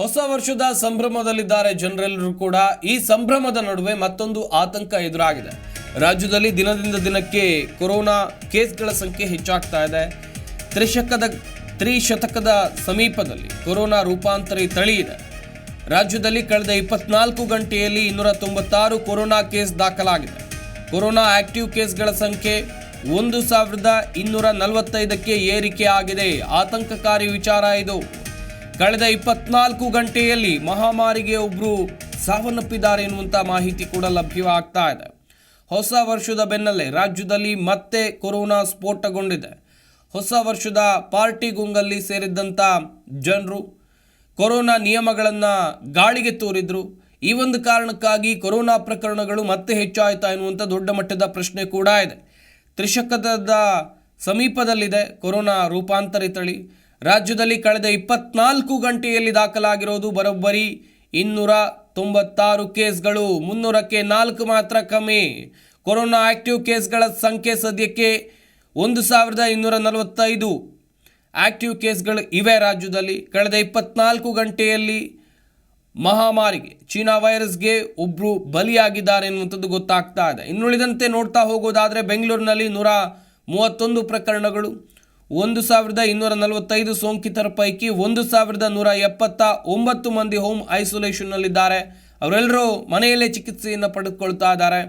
ಹೊಸ ವರ್ಷದ ಸಂಭ್ರಮದಲ್ಲಿದ್ದಾರೆ ಜನರೆಲ್ಲರೂ ಕೂಡ. ಈ ಸಂಭ್ರಮದ ನಡುವೆ ಮತ್ತೊಂದು ಆತಂಕ ಎದುರಾಗಿದೆ. ರಾಜ್ಯದಲ್ಲಿ ದಿನದಿಂದ ದಿನಕ್ಕೆ ಕೊರೋನಾ ಕೇಸ್ಗಳ ಸಂಖ್ಯೆ ಹೆಚ್ಚಾಗ್ತಾ ಇದೆ. ತ್ರಿಶಕದ, ತ್ರಿಶತಕದ ಸಮೀಪದಲ್ಲಿ ಕೊರೋನಾ ರೂಪಾಂತರಿ ತಳಿ ಇದೆ ರಾಜ್ಯದಲ್ಲಿ ಕಳೆದ ಇಪ್ಪತ್ನಾಲ್ಕು ಗಂಟೆಯಲ್ಲಿ ಇನ್ನೂರ ತೊಂಬತ್ತಾರು ಕೊರೋನಾ ಕೇಸ್ ದಾಖಲಾಗಿದೆ. ಕೊರೋನಾ ಆಕ್ಟಿವ್ ಕೇಸ್ಗಳ ಸಂಖ್ಯೆ ಒಂದು ಸಾವಿರದ ಇನ್ನೂರ ನಲವತ್ತೈದಕ್ಕೆ ಏರಿಕೆ ಆಗಿದೆ ಆತಂಕಕಾರಿ ವಿಚಾರ ಇದು. ಕಳೆದ ಇಪ್ಪತ್ನಾಲ್ಕು ಗಂಟೆಯಲ್ಲಿ ಮಹಾಮಾರಿಗೆ ಒಬ್ಬರು ಸಾವನ್ನಪ್ಪಿದ್ದಾರೆ ಎನ್ನುವಂಥ ಮಾಹಿತಿ ಕೂಡ ಲಭ್ಯವಾಗ್ತಾ ಇದೆ. ಹೊಸ ವರ್ಷದ ಬೆನ್ನಲ್ಲೇ ರಾಜ್ಯದಲ್ಲಿ ಮತ್ತೆ ಕೊರೋನಾ ಸ್ಫೋಟಗೊಂಡಿದೆ. ಹೊಸ ವರ್ಷದ ಪಾರ್ಟಿ ಗುಂಗಲ್ಲಿ ಸೇರಿದ್ದಂಥ ಜನರು ಕೊರೋನಾ ನಿಯಮಗಳನ್ನು ಗಾಳಿಗೆ ತೋರಿದ್ರು. ಈ ಒಂದು ಕಾರಣಕ್ಕಾಗಿ ಕೊರೋನಾ ಪ್ರಕರಣಗಳು ಮತ್ತೆ ಹೆಚ್ಚಾಯ್ತಾ ಎನ್ನುವಂಥ ದೊಡ್ಡ ಮಟ್ಟದ ಪ್ರಶ್ನೆ ಕೂಡ ಇದೆ. ತ್ರಿಶಕದ ಸಮೀಪದಲ್ಲಿದೆ ಕೊರೋನಾ ರೂಪಾಂತರಿ ತಳಿ ರಾಜ್ಯದಲ್ಲಿ ಕಳೆದ ಇಪ್ಪತ್ನಾಲ್ಕು ಗಂಟೆಯಲ್ಲಿ ದಾಖಲಾಗಿರೋದು ಬರೋಬ್ಬರಿ ಇನ್ನೂರ ತೊಂಬತ್ತಾರು ಕೇಸ್ಗಳು, ಮುನ್ನೂರಕ್ಕೆ ನಾಲ್ಕು ಮಾತ್ರ ಕಮ್ಮಿ. ಕೊರೋನಾ ಆಕ್ಟಿವ್ ಕೇಸ್ಗಳ ಸಂಖ್ಯೆ ಸದ್ಯಕ್ಕೆ ಒಂದು ಸಾವಿರದ ಇನ್ನೂರ ನಲವತ್ತೈದು ಆಕ್ಟಿವ್ ಕೇಸ್ಗಳು ಇವೆ ರಾಜ್ಯದಲ್ಲಿ. ಕಳೆದ ಇಪ್ಪತ್ನಾಲ್ಕು ಗಂಟೆಯಲ್ಲಿ ಮಹಾಮಾರಿಗೆ, ಚೀನಾ ವೈರಸ್ಗೆ ಒಬ್ಬರು ಬಲಿಯಾಗಿದ್ದಾರೆ ಎನ್ನುವಂಥದ್ದು ಗೊತ್ತಾಗ್ತಾ ಇದೆ. ಇನ್ನುಳಿದಂತೆ ನೋಡ್ತಾ ಹೋಗೋದಾದರೆ ಬೆಂಗಳೂರಿನಲ್ಲಿ ನೂರ ಮೂವತ್ತೊಂದು ಪ್ರಕರಣಗಳು ಒಂದು ಸಾವಿರದ ಇನ್ನೂರ ನಲವತ್ತೈದು ಸೋಂಕಿತರ ಪೈಕಿ ಒಂದು ಸಾವಿರದ ನೂರ ಎಪ್ಪತ್ತ ಒಂಬತ್ತು ಮಂದಿ ಹೋಮ್ ಐಸೋಲೇಷನ್ನಲ್ಲಿದ್ದಾರೆ. ಅವರೆಲ್ಲರೂ ಮನೆಯಲ್ಲೇ ಚಿಕಿತ್ಸೆಯನ್ನು ಪಡೆದುಕೊಳ್ತಾ ಇದ್ದಾರೆ.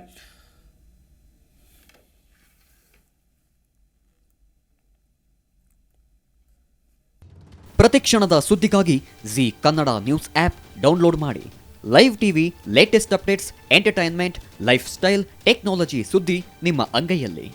ಪ್ರತಿಕ್ಷಣದ ಸುದ್ದಿಗಾಗಿ Zee Kannada news app download ಮಾಡಿ. Live TV latest updates entertainment lifestyle technology ಸುದ್ದಿ ನಿಮ್ಮ ಅಂಗೈಯಲ್ಲಿ.